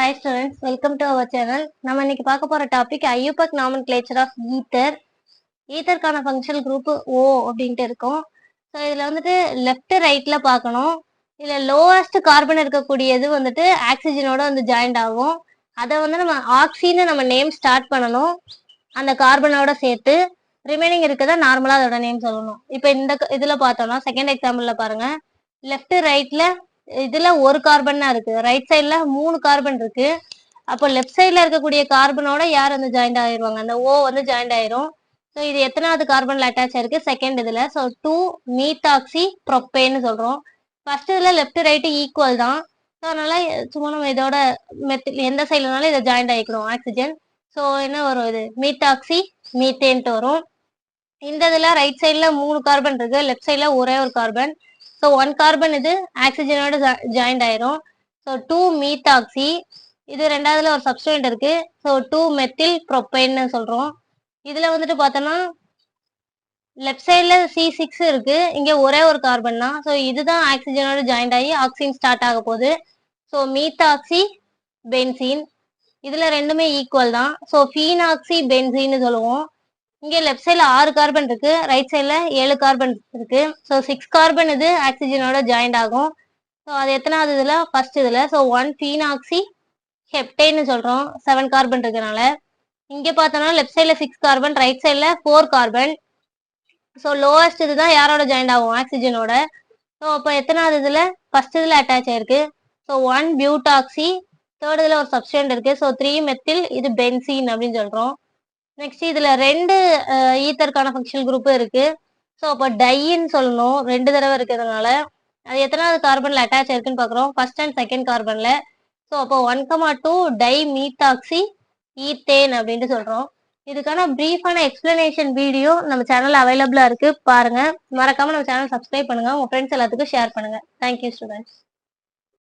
Hi students welcome to our channel நம்ம இன்னைக்கு பார்க்க போற topic IUPAC nomenclature of ether ஈத்தருக்கான function group ஓ அப்படின்ட்டு இருக்கும். ஸோ இதில் வந்துட்டு லெஃப்ட் ரைட்ல பார்க்கணும். இதில் லோவஸ்ட் கார்பன் இருக்கக்கூடியது வந்துட்டு ஆக்சிஜனோட வந்து ஜாயிண்ட் ஆகும். அதை வந்து நம்ம ஆக்சின்னு நம்ம நேம் ஸ்டார்ட் பண்ணணும். அந்த கார்பனோட சேர்த்து ரிமைனிங் இருக்கதை நார்மலாக அதோட நேம் சொல்லணும். இப்போ இந்த இதில் பார்த்தோம்னா செகண்ட் எக்ஸாம்பிளில் பாருங்க. லெஃப்ட் ரைட்ல இதுல ஒரு கார்பன் தான் இருக்கு. ரைட் சைட்ல மூணு கார்பன் இருக்கு. அப்போ லெஃப்ட் சைட்ல இருக்கக்கூடிய கார்பனோட யார் வந்து ஜாயிண்ட் ஆயிருவாங்க? அந்த ஓ வந்து ஜாயிண்ட் ஆயிரும். ஸோ இது எத்தனாவது கார்பன்ல அட்டாச் ஆயிருக்கு? செகண்ட் இதுல. ஸோ டூ மீத்தாக்சி ப்ரொப்பேன்னு சொல்றோம். ஃபர்ஸ்ட் இதுல லெஃப்ட் ரைட்டு ஈக்குவல் தான். ஸோ அதனால சும்மா நம்ம இதோட மெத் எந்த சைட்லனாலும் இதை ஜாயிண்ட் ஆகிக்கணும் ஆக்சிஜன் ஸோ என்ன வரும் இது? மீத்தாக்சி மீத்தேன்ட்டு வரும். இந்த இதுல ரைட் சைட்ல மூணு கார்பன் இருக்கு. லெஃப்ட் சைட்ல ஒரே ஒரு கார்பன் ஸோ ஒன் கார்பன் இது ஆக்சிஜனோட ஜாயிண்ட் ஆயிரும். ஸோ டூ மீத்தாக்சி இது ரெண்டாவதுல ஒரு சப்ஸ்டன்ட் இருக்கு. ஸோ டூ மெத்தில் ப்ரொப்பைன்னு சொல்றோம். இதுல வந்துட்டு பார்த்தோம்னா லெஃப்ட் சைட்ல சி சிக்ஸ் இருக்கு. இங்க ஒரே ஒரு கார்பன் தான். ஸோ இதுதான் ஆக்சிஜனோட ஜாயிண்ட் ஆகி ஆக்சிஜன் ஸ்டார்ட் ஆக போகுது. ஸோ மீத்தாக்சி பென்சீன் இதுல ரெண்டுமே ஈக்குவல் தான். ஸோ ஃபீனாக்சி பென்சீன்னு சொல்லுவோம். இங்க லெஃப்ட் சைட்ல ஆறு கார்பன் இருக்கு ரைட் சைட்ல ஏழு கார்பன் இருக்கு. ஸோ சிக்ஸ் கார்பன் இது ஆக்சிஜனோட ஜாயிண்ட் ஆகும். ஸோ அது எத்தனாவது இதுல? ஃபர்ஸ்ட் இதுல. ஸோ ஒன் பீனாக்சி ஹெப்டைன்னு சொல்றோம். செவன் கார்பன் இருக்கனால இங்க பார்த்தோம்னா லெஃப்ட் சைட்ல சிக்ஸ் கார்பன் ரைட் சைட்ல ஃபோர் கார்பன் ஸோ லோவஸ்ட் இதுதான் யாரோட ஜாயிண்ட் ஆகும்? ஆக்சிஜனோட ஸோ அப்போ எத்தனாவது இதுல? ஃபர்ஸ்ட் இதுல அட்டாச் ஆயிருக்கு. ஸோ ஒன் பியூட்டாக்சி தேர்ட் இதுல ஒரு சப்ஸ்டன்ட் இருக்கு. ஸோ த்ரீ மெத்தில் இது பென்சின் அப்படின்னு சொல்றோம். நெக்ஸ்ட் இதுல ரெண்டு ஈத்தருக்கான ஃபங்க்ஷனல் குரூப் இருக்கு. ஸோ அப்போ டைன்னு சொல்லணும். ரெண்டு தடவை இருக்கிறதுனால. அது எத்தனாவது கார்பன்ல அட்டாச் இருக்குன்னு பார்க்குறோம் ஃபர்ஸ்ட் அண்ட் செகண்ட் கார்பன்ல ஸோ அப்போ one comma two di methoxy ethane அப்படின்ட்டு சொல்றோம். இதுக்கான ப்ரீஃபான எக்ஸ்பிளனேஷன் வீடியோ நம்ம சேனல் அவைலபிளா இருக்கு. பாருங்க. மறக்காம நம்ம சேனல் சப்ஸ்கிரைப் பண்ணுங்க. உங்க ஃப்ரெண்ட்ஸ் எல்லாத்துக்கும் ஷேர் பண்ணுங்க. Thank you students